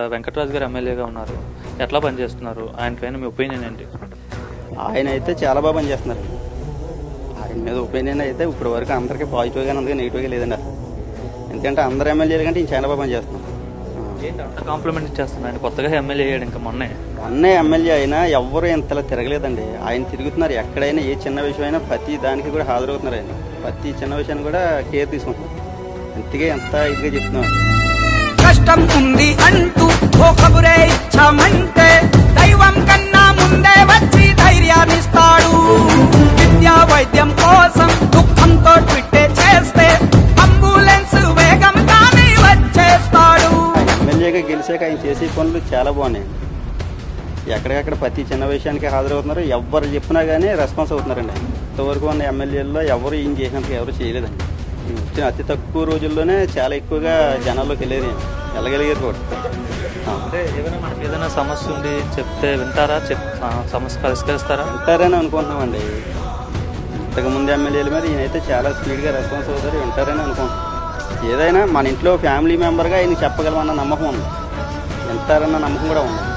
వెంకటరాజు గారు ఎమ్మెల్యేగా ఉన్నారు. ఎట్లా పనిచేస్తున్నారు? ఆయన పైన మీ ఒపీనియన్ ఏంటి? ఆయన అయితే చాలా బాగా పనిచేస్తున్నారు. ఆయన మీద ఒపీనియన్ అయితే ఇప్పటి వరకు అందరికీ పాజిటివ్గా ఉంది నెగిటివ్గా లేదండి అసలు ఎందుకంటే అందరు ఎమ్మెల్యేలు కంటే ఈయన చాలా బాగా పనిచేస్తున్నారు. కాంప్లిమెంట్ ఇచ్చేస్తున్నారు? ఆయన కొత్తగా ఎమ్మెల్యే అయ్యాడు ఇంకా మొన్నే. మొన్నే ఎమ్మెల్యే అయినా ఎవ్వరూ ఇంతలా తిరగలేదండి. ఆయన తిరుగుతున్నారు ఎక్కడైనా ఏ చిన్న విషయం అయినా ప్రతి దానికి కూడా హాజరవుతున్నారు ఆయన. ప్రతి చిన్న విషయాన్ని కూడా కేర్ తీసుకుంటున్నారు. ఇంతగా ఎంత ఇదిగా చెప్తున్నారు? కష్టం ఉంది అంటూ ఓ కబురే ఇచ్చామంటే దైవం కన్నా ముందే వచ్చి ధైర్యాన్నిస్తాడు. విద్యా వైద్యం కోసం దుఃఖంతో ట్విట్టే చేస్తే అంబులెన్స్ వేగం కానీ వచ్చేస్తాడు. ఎమ్మెల్యేగా గెలిచాక ఆయన చేసే పనులు చాలా బాగున్నాయి ఎక్కడికక్కడ ప్రతి చిన్న విషయానికి హాజరవుతున్నారు. ఎవరు చెప్పినా కానీ రెస్పాన్స్ అవుతున్నారండి. ఇంతవరకు ఉన్న ఎమ్మెల్యేల్లో ఎవరు ఏం చేసినందుకు ఎవరు చేయలేదండి. వచ్చిన అతి తక్కువ రోజుల్లోనే చాలా ఎక్కువగా జనాల్లోకి వెళ్ళేది వెళ్ళగలిగారు కూడా. అంటే ఏదైనా మనకి ఏదైనా సమస్య ఉంది చెప్తే వింటారా? చెప్ సమస్య పరిష్కరిస్తారా? వింటారని అనుకుంటున్నామండి. ఇంతకుముందు ఎమ్మెల్యేల మీద ఈయనైతే చాలా స్పీడ్గా రెస్పాన్స్ అవుతారు వింటారని అనుకుంటున్నాం. ఏదైనా మన ఇంట్లో ఫ్యామిలీ మెంబర్గా ఆయన చెప్పగలమన్న నమ్మకం ఉంది. వింటారన్న నమ్మకం కూడా ఉంది.